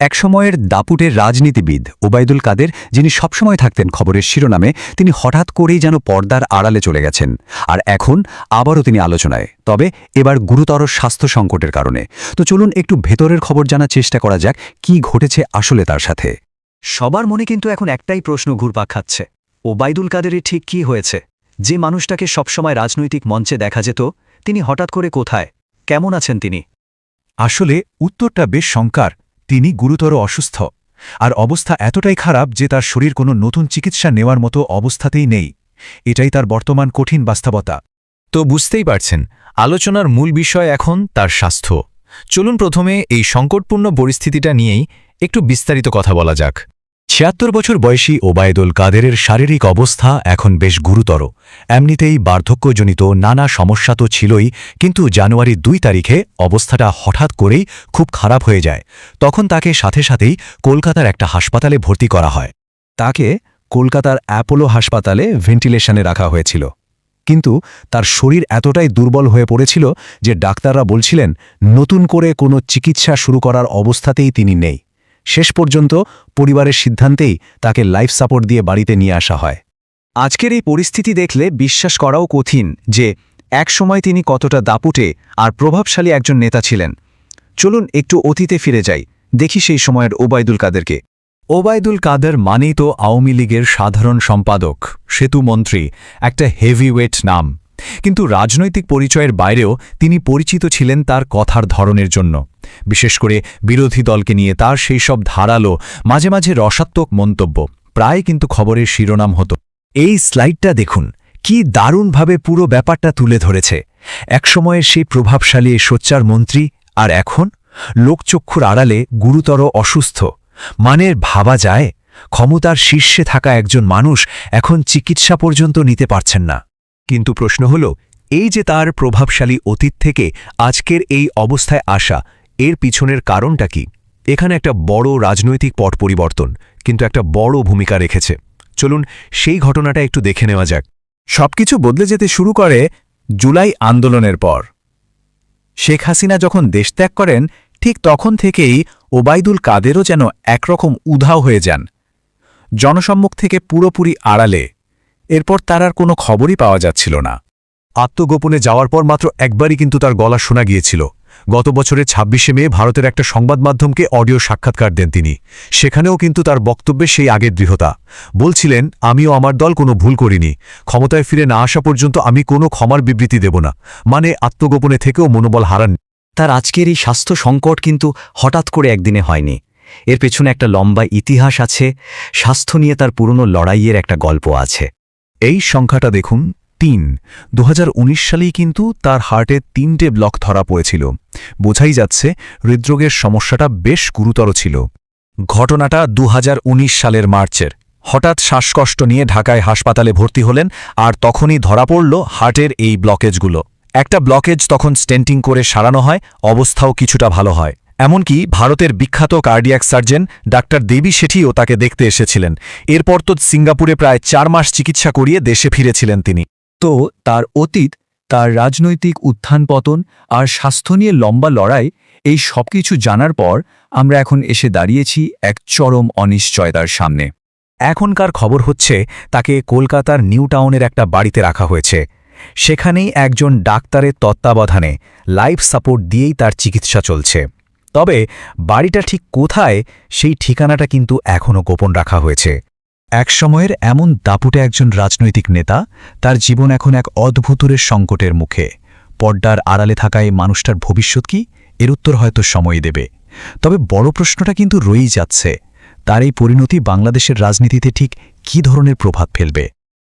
একসময়ের দাপুটের রাজনীতিবিদ ওবায়দুল কাদের, যিনি সবসময় থাকতেন খবরের শিরোনামে, তিনি হঠাৎ করেই যেন পর্দার আড়ালে চলে গেছেন। আর এখন আবারও তিনি আলোচনায়। তবে এবার গুরুতর স্বাস্থ্য সংকটের কারণে। তো চলুন একটু ভেতরের খবর জানার চেষ্টা করা যাক, কি ঘটেছে আসলে তার সাথে। সবার মনে কিন্তু এখন একটাই প্রশ্ন ঘুরপাক খাচ্ছে। ওবায়দুল কাদেরের ঠিক কি হয়েছে? যে মানুষটাকে সবসময় রাজনৈতিক মঞ্চে দেখা যেত, তিনি হঠাৎ করে কোথায়? কেমন আছেন তিনি? আসলে উত্তরটা বেশ শঙ্কার। তিনি গুরুতর অসুস্থ। আর অবস্থা এতটাই খারাপ যে তার শরীর কোনো নতুন চিকিৎসা নেওয়ার মতো অবস্থাতেই নেই। এটাই তার বর্তমান কঠিন বাস্তবতা। তো বুঝতেই পারছেন, আলোচনার মূল বিষয় এখন তার স্বাস্থ্য। চলুন প্রথমে এই সংকটপূর্ণ পরিস্থিতিটা নিয়েই একটু বিস্তারিত কথা বলা যাক। ছিয়াত্তর বছর বয়সী ওবায়দুল কাদেরের শারীরিক অবস্থা এখন বেশ গুরুতর। এমনিতেই বার্ধক্যজনিত নানা সমস্যা তো ছিলই, কিন্তু জানুয়ারি দুই তারিখে অবস্থাটা হঠাৎ করেই খুব খারাপ হয়ে যায়। তখন তাকে সাথে সাথেই কলকাতার একটা হাসপাতালে ভর্তি করা হয়। তাকে কলকাতার অ্যাপোলো হাসপাতালে ভেন্টিলেশনে রাখা হয়েছিল। কিন্তু তার শরীর এতটাই দুর্বল হয়ে পড়েছিল যে ডাক্তাররা বলছিলেন, নতুন করে কোনো চিকিৎসা শুরু করার অবস্থাতেই তিনি নেই। শেষ পর্যন্ত পরিবারের সিদ্ধান্তেই তাকে লাইফ সাপোর্ট দিয়ে বাড়িতে নিয়ে আসা হয়। আজকের এই পরিস্থিতি দেখলে বিশ্বাস করাও কঠিন যে একসময় তিনি কতটা দাপুটে আর প্রভাবশালী একজন নেতা ছিলেন। চলুন একটু অতীতে ফিরে যাই, দেখি সেই সময়ের ওবায়দুল কাদেরকে। ওবায়দুল কাদের মানেই তো আওয়ামী লীগের সাধারণ সম্পাদক সেতুমন্ত্রী একটা হেভিওয়েট নাম। কিন্তু রাজনৈতিক পরিচয়ের বাইরেও তিনি পরিচিত ছিলেন তার কথার ধরনের জন্য। বিশেষ করে বিরোধী দলকে নিয়ে তার সেই সব ধারালো, মাঝে মাঝে রসাত্মক মন্তব্য। প্রায় কিন্তু খবরের শিরোনাম হতো। এই স্লাইডটা দেখুন, কি দারুণভাবে পুরো ব্যাপারটা তুলে ধরেছে। একসময়ের সেই প্রভাবশালী সোচ্চার মন্ত্রী আর এখন? লোকচক্ষুর আড়ালে গুরুতর অসুস্থ। মানের ভাবা যায়, ক্ষমতার শীর্ষে থাকা একজন মানুষ এখন চিকিৎসা পর্যন্ত নিতে পারছেন না। কিন্তু প্রশ্ন হল, এই যে তার প্রভাবশালী অতীত থেকে আজকের এই অবস্থায় আসা, এর পিছনের কারণটা কি? এখানে একটা বড় রাজনৈতিক পট পরিবর্তন, কিন্তু একটা বড় ভূমিকা রেখেছে। চলুন সেই ঘটনাটা একটু দেখে নেওয়া যাক। সবকিছু বদলে যেতে শুরু করে জুলাই আন্দোলনের পর। শেখ হাসিনা যখন দেশত্যাগ করেন, ঠিক তখন থেকেই ওবায়দুল কাদেরও যেন একরকম উধাও হয়ে যান। জনসম্মুখ থেকে পুরোপুরি আড়ালে এরপর তার আর কোনো খবরই পাওয়া যাচ্ছিল না। আত্মগোপনে যাওয়ার পর মাত্র একবারই কিন্তু তার গলা শোনা গিয়েছিল। গত বছরের ছাব্বিশে মে ভারতের একটা সংবাদ মাধ্যমকে অডিও সাক্ষাৎকার দেন তিনি। সেখানেও কিন্তু তার বক্তব্যে সেই আগের দৃঢ়তা। বলছিলেন, আমিও আমার দল কোনো ভুল করিনি। ক্ষমতায় ফিরে না আসা পর্যন্ত আমি কোনো ক্ষমার বিবৃতি দেব না। মানে আত্মগোপনে থেকেও মনোবল হারান তার আজকের এই স্বাস্থ্য সংকট কিন্তু হঠাৎ করে একদিনে হয়নি। এর পেছনে একটা লম্বা ইতিহাস আছে। স্বাস্থ্য নিয়ে তার পুরনো লড়াইয়ের একটা গল্প আছে। এই সংখ্যাটা দেখুন, তিন। দু সালেই কিন্তু তার হার্টে তিনটে ব্লক ধরা পড়েছিল। বোঝাই যাচ্ছে হৃদরোগের সমস্যাটা বেশ গুরুতর ছিল। ঘটনাটা দু হাজার উনিশ সালের মার্চের। হঠাৎ শ্বাসকষ্ট নিয়ে ঢাকায় হাসপাতালে ভর্তি হলেন আর তখনই ধরা পড়ল হার্টের এই ব্লকেজগুলো। একটা ব্লকেজ তখন স্টেন্টিং করে সারানো হয়, অবস্থাও কিছুটা ভালো হয়। এমনকি ভারতের বিখ্যাত কার্ডিয়াক সার্জন ডাক্তার দেবী শেঠিও তাকে দেখতে এসেছিলেন। এরপর তো সিঙ্গাপুরে প্রায় চার মাস চিকিৎসা করিয়ে দেশে ফিরেছিলেন তিনি। তো তার অতীত, তার রাজনৈতিক উত্থান পতন আর স্বাস্থ্য নিয়ে লম্বা লড়াই, এই সবকিছু জানার পর আমরা এখন এসে দাঁড়িয়েছি এক চরম অনিশ্চয়তার সামনে। এখনকার খবর হচ্ছে, তাকে কলকাতার নিউ টাউনের একটা বাড়িতে রাখা হয়েছে। সেখানেই একজন ডাক্তারের তত্ত্বাবধানে লাইফ সাপোর্ট দিয়েই তার চিকিৎসা চলছে। তবে বাড়িটা ঠিক কোথায় সেই ঠিকানাটা কিন্তু এখনও গোপন রাখা হয়েছে। এক সময়ের এমন দাপুটে একজন রাজনৈতিক নেতা, তার জীবন এখন এক অদ্ভুতুরের সংকটের মুখে। পর্দার আড়ালে থাকা এই মানুষটার ভবিষ্যৎ কি? এর উত্তর হয়তো সময় দেবে। তবে বড় প্রশ্নটা কিন্তু রয়েই যাচ্ছে, তার এই পরিণতি বাংলাদেশের রাজনীতিতে ঠিক কী ধরনের প্রভাব ফেলবে?